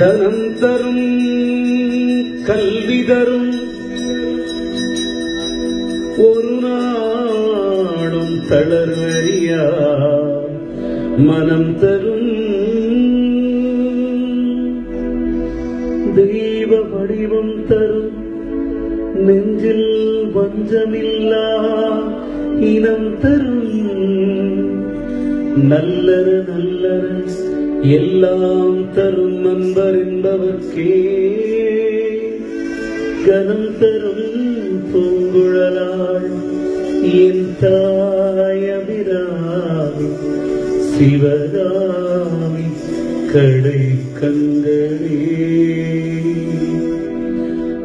தனம் தரும் கல்வி தரும். ஒரு நாடும் தளர்வறியா மனம் தரும். தெய்வ வடிவம் தரும். நெஞ்சில் வஞ்சமில்லா இனம் தரும். நல்லரு நல்லரு எல்லாம் தரும் நண்பர் என்பவர்க்கே கனம் தரும் பூங்குழலாள் என் தாயபிராமி சிவகாமி கடை கண்களே.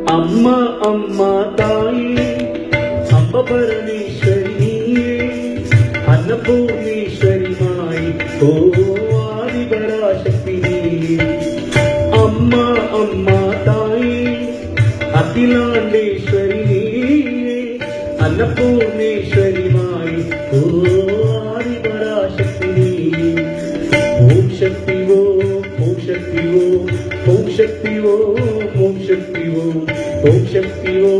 அம்மா அம்மா தாயே அம்ப అన్నపూర్ణేశ్వరి మాయి ఓరి పరాశక్తి ఓం శక్తి ఓ ఓం శక్తి ఓ ఓం శక్తి ఓ ఓం శక్తి ఓ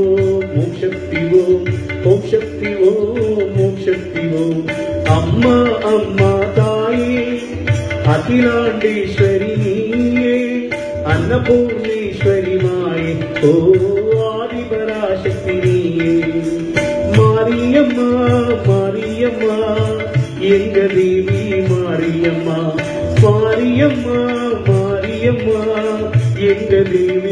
ఓం శక్తి ఓ ఓం శక్తి ఓ ఓం ఓ எங்க தேவி மாரியம்மா? மாரியம்மா மாரியம்மா எங்க தேவி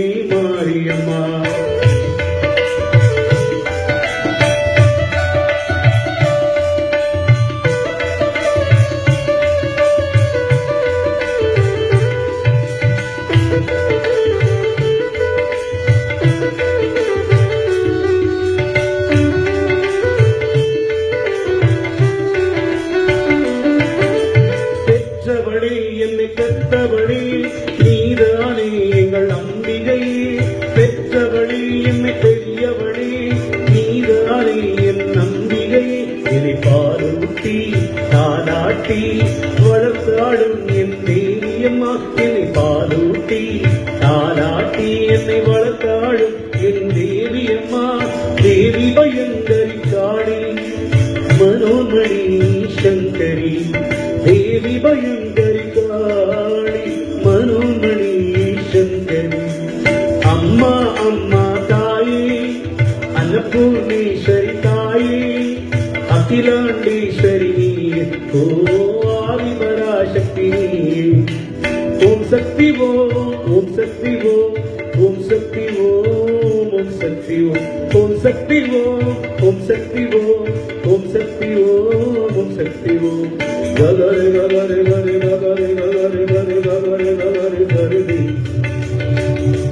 என்னை வளர்த்தாடும் என் தேவி அம்மா. தேவி பயங்கரி காளி மனோமணி சங்கரி. தேவி பயங்கரி காளி மனோமணி சங்கரி. அம்மா அம்மா தாயே அன்னபூர்ணேஸ்வரி தாயே அகிலாண்டேஸ்வரி ஓ ஆதிபராசக்தி ஓம் சக்தி ஓம் சக்தி ஓம் शक्ति ओम शक्ति ओम शक्ति ओम शक्ति ओम शक्ति गगरे गगरे गरे गगरे गगरे गरे गगरे गगरे गरे दी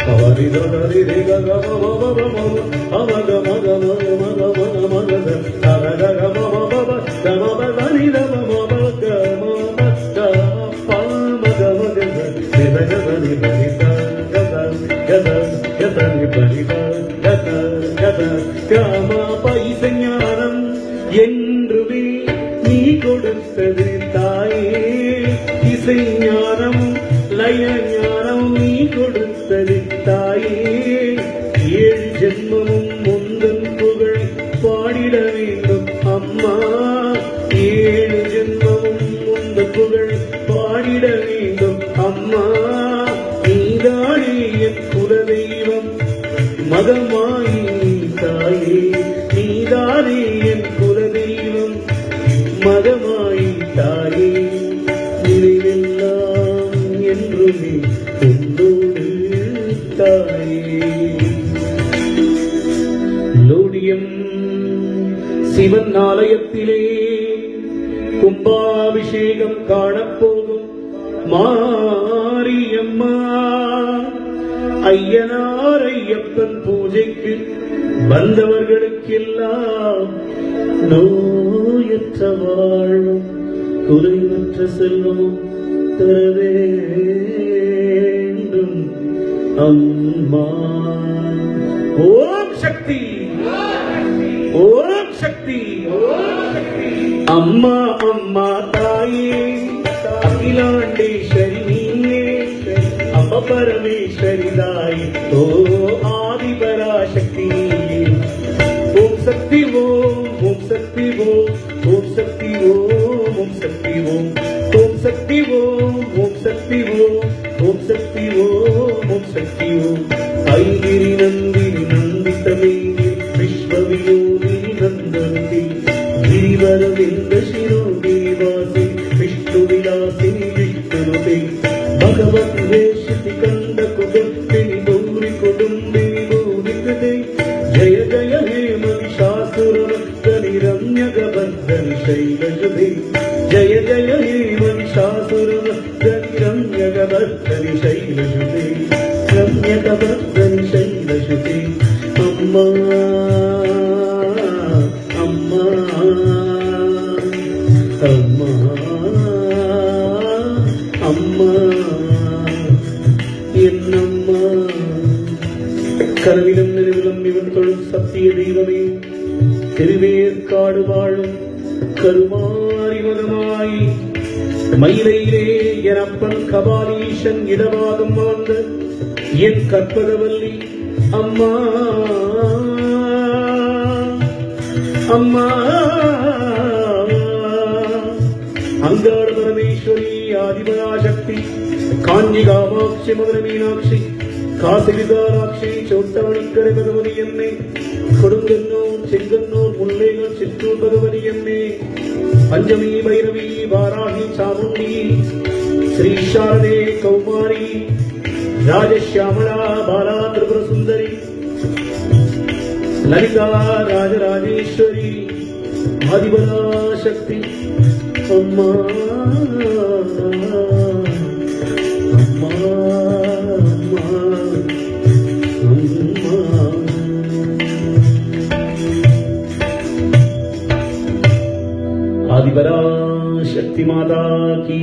हमारी गगरे रे गग मम मम मम अमग मग मग मग मग मग ध गग मम मम मम मम கொடுத்தது தாயே இசை ஞானம் லய ஞானம் நீ கொடுத்தது தாயே ஏழு ஜென்மமும் முந்தன் புகழ் பாடிட வேண்டும் அம்மா. ஏழு ஜென்மமும் முந்த புகழ் பாடிட வேண்டும் அம்மா. நீதானே என் குலதெய்வம் மகமாயி தாயே. நீதானே என் மகமாயி தாயே நினைவெல்லாம் என்றுமே உன்னோடு தாயே. லோடியம் சிவன் ஆலயத்திலே கும்பாபிஷேகம் காணப்போகும் மாரியம்மா. ஐயனார் ஐயப்பன் பூஜைக்கு வந்தவர்களுக்கெல்லாம் குறையற்ற வாழ்வும் குறைவற்ற செல்வமும் தர வேண்டும் அம்மா. ஓம் சக்தி. ஓம் சக்தி. அம்மா அம்மா தாயே. அகிலாண்டேஸ்வரி நீயே அம்ப பரமேஸ்வரி தாய். ஓ ஆ சக்தி ஓம் ஓம் சக்தி ஓம் ஓம் சக்தி ஓம் ஓம் சக்தி ஓம் ஓம் சக்தி ஓம் ஓம் சக்தி ஓம் ஐகிரி நந்தினி நந்தித்தமே விஸ்வவியோகினி நந்தந்தி ஜீவரவிந்த சிரோகினி வாசி விஷ்ணு விலாசினி விஷ்ணுபே பகவத் வேஷிதி கண்ட குபத்தினி शैलजुधि जय जय हीवंशासुरगम्यगवर्धनि शैलजुधि गम्यगवर्धनि शैलजुधि अम्मा अम्मा अम्मा അമ്മ എന്നമ്മ കരവിലും നിലവിലും ഇവൻ തൊഴിൽ സത്യ ദൈവമേ തെരുവേ கருமாரி மகமாய் மயிலையிலே எனப்பன் கபாலீஷன் இடவாகம் வாழ்ந்த என் கற்பகவல்லி. அம்மா. அம்மா. அங்காள பரமேஸ்வரி ஆதிபராசக்தி காஞ்சி காமாட்சி மதுர மீனாட்சி കാസിതാറാക്ഷി ചോട്ടവണിക്കടെ ഭഗവതിയമ്മേ കൊടുങ്കന്നൂർ ചെങ്കന്നൂർ മുള്ളേകൾ ചിറ്റൂർ ഭഗവതിയമ്മേ പഞ്ചമി ഭൈരവി വാരാഹി ചാമുണ്ടി ശ്രീ ശാരദേ കൗമാരി രാജശ്യാമള ബാലാ ത്രിപുരസുന്ദരി లలితా రాజరాజేశ్వరి ఆదిబలా శక్తి అమ్మా आदिपरा शक्ति माता की।